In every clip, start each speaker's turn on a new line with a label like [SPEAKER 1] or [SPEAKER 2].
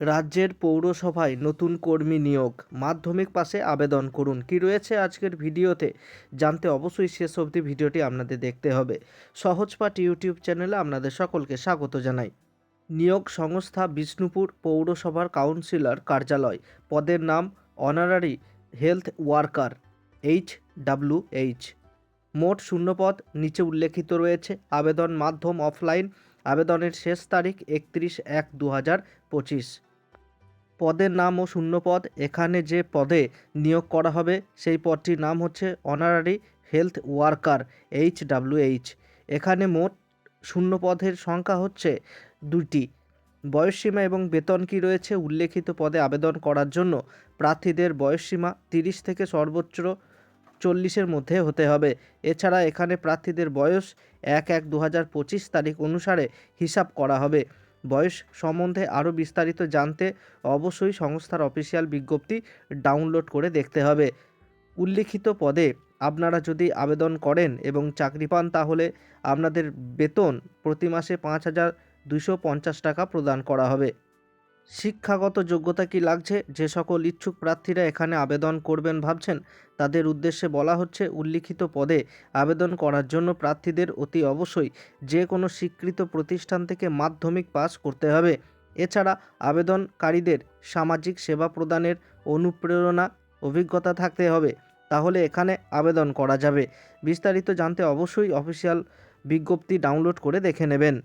[SPEAKER 1] রাজ্যের পৌরসভায় নতুন কর্মী নিয়োগ। মাধ্যমিক পাশে আবেদন করুন। কি রয়েছে আজকের ভিডিওতে? জানতে অবশ্যই শেষ অবধি ভিডিওটি আপনাদের দেখতে হবে। সহজপাঠ ইউটিউব চ্যানেলে আপনাদের সকলকে স্বাগত জানাই। নিয়োগ সংস্থা বিষ্ণুপুর পৌরসভার কাউন্সিলর কার্যালয়। পদের নাম honorary health worker, H W H. মোট শূন্যপদ নিচে উল্লেখিত রয়েছে। আবেদন মাধ্যম অফলাইন। আবেদনের শেষ তারিখ একত্রিশ এক দু হাজার পঁচিশ। পদের নাম ও শূন্যপদ এখানে যে পদে নিয়োগ করা হবে, সেই পদটির নাম হচ্ছে honorary health worker H H এখানে মোট শূন্য পদের সংখ্যা হচ্ছে দুটি বয়সসীমা এবং বেতন কি রয়েছে উল্লেখিত পদে আবেদন করার জন্য? প্রার্থীদের বয়সসীমা তিরিশ থেকে সর্বোচ্চ চল্লিশের মধ্যে হতে হবে। এছাড়া এখানে প্রার্থীদের বয়স এক এক দু তারিখ অনুসারে হিসাব করা হবে। বয়স সম্বন্ধে আরও বিস্তারিত জানতে অবশ্যই সংস্থার অফিসিয়াল বিজ্ঞপ্তি ডাউনলোড করে দেখতে হবে। উল্লিখিত পদে আপনারা যদি আবেদন করেন এবং চাকরি পান, তাহলে আপনাদের বেতন প্রতি মাসে পাঁচ হাজার দুশো পঞ্চাশ টাকা প্রদান করা হবে। শিক্ষাগত যোগ্যতা কি লাগছে? যে সকল ইচ্ছুক প্রার্থীরা এখানে আবেদন করবেন ভাবছেন, তাদের উদ্দেশ্যে বলা হচ্ছে উল্লিখিত পদে আবেদন করার জন্য প্রার্থীদের অতি অবশ্যই যে কোনো স্বীকৃত প্রতিষ্ঠান থেকে মাধ্যমিক পাস করতে হবে। এছাড়া আবেদনকারীদের সামাজিক সেবা প্রদানের অনুপ্রেরণা, অভিজ্ঞতা থাকতে হবে। তাহলে এখানে আবেদন করা যাবে। বিস্তারিত জানতে অবশ্যই অফিসিয়াল বিজ্ঞপ্তি ডাউনলোড করে দেখে নেবেন।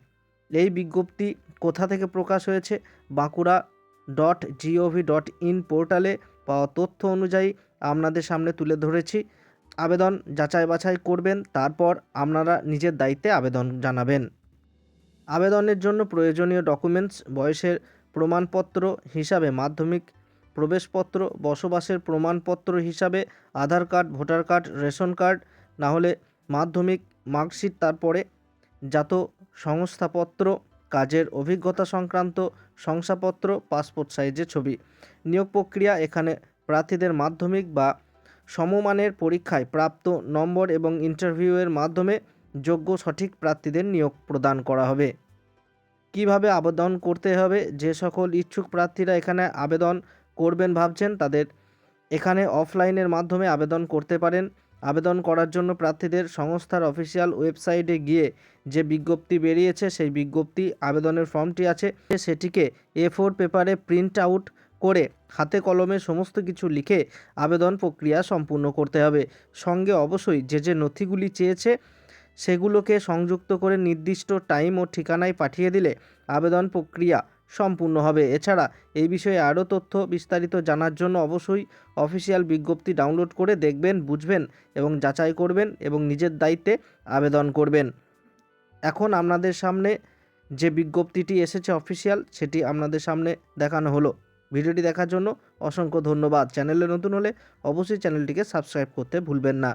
[SPEAKER 1] এই বিজ্ঞপ্তি কোথা থেকে প্রকাশ হয়েছে? Bankura dot G O V dot in পোর্টালে পাওয়া তথ্য অনুযায়ী আপনাদের সামনে তুলে ধরেছি। আবেদন যাচাই বাছাই করবেন, তারপর আপনারা নিজের দায়িত্বে আবেদন জানাবেন। আবেদনের জন্য প্রয়োজনীয় ডকুমেন্টস, বয়সের প্রমাণপত্র হিসাবে মাধ্যমিক প্রবেশপত্র, বসবাসের প্রমাণপত্র হিসাবে Aadhaar card, voter card, ration card না হলে মাধ্যমিক মার্কশিট, তারপরে জাত সংস্থাপত্র, কাজের অভিজ্ঞতা সংক্রান্ত শংসাপত্র, পাসপোর্ট সাইজের ছবি। নিয়োগ প্রক্রিয়া এখানে প্রার্থীদের মাধ্যমিক বা সমমানের পরীক্ষায় প্রাপ্ত নম্বর এবং ইন্টারভিউয়ের মাধ্যমে যোগ্য সঠিক প্রার্থীদের নিয়োগ প্রদান করা হবে। কীভাবে আবেদন করতে হবে? যে সকল ইচ্ছুক প্রার্থীরা এখানে আবেদন করবেন ভাবছেন, তাদের এখানে অফলাইনের মাধ্যমে আবেদন করতে পারেন। আবেদন করার জন্য প্রার্থীদের সংস্থার অফিসিয়াল ওয়েবসাইটে গিয়ে যে বিজ্ঞপ্তি বেরিয়েছে, সেই বিজ্ঞপ্তি আবেদনের ফর্মটি আছে। সেটিকে এ ফোর পেপারে প্রিন্ট আউট করে হাতে কলমে সমস্ত কিছু লিখে আবেদন প্রক্রিয়া সম্পূর্ণ করতে হবে। সঙ্গে অবশ্যই যে যে নথিগুলি চেয়েছে, সেগুলোকে সংযুক্ত করে নির্দিষ্ট টাইম ও ঠিকানায় পাঠিয়ে দিলে আবেদন প্রক্রিয়া সম্পূর্ণ হবে। এছাড়া এই বিষয়ে আরও তথ্য বিস্তারিত জানার জন্য অবশ্যই অফিসিয়াল বিজ্ঞপ্তি ডাউনলোড করে দেখবেন, বুঝবেন এবং যাচাই করবেন এবং নিজের দায়িত্বে আবেদন করবেন। এখন আপনাদের সামনে যে বিজ্ঞপ্তিটি এসেছে অফিসিয়াল, সেটি আপনাদের সামনে দেখানো হলো। ভিডিওটি দেখার জন্য অসংখ্য ধন্যবাদ। চ্যানেলে নতুন হলে অবশ্যই চ্যানেলটিকে সাবস্ক্রাইব করতে ভুলবেন না।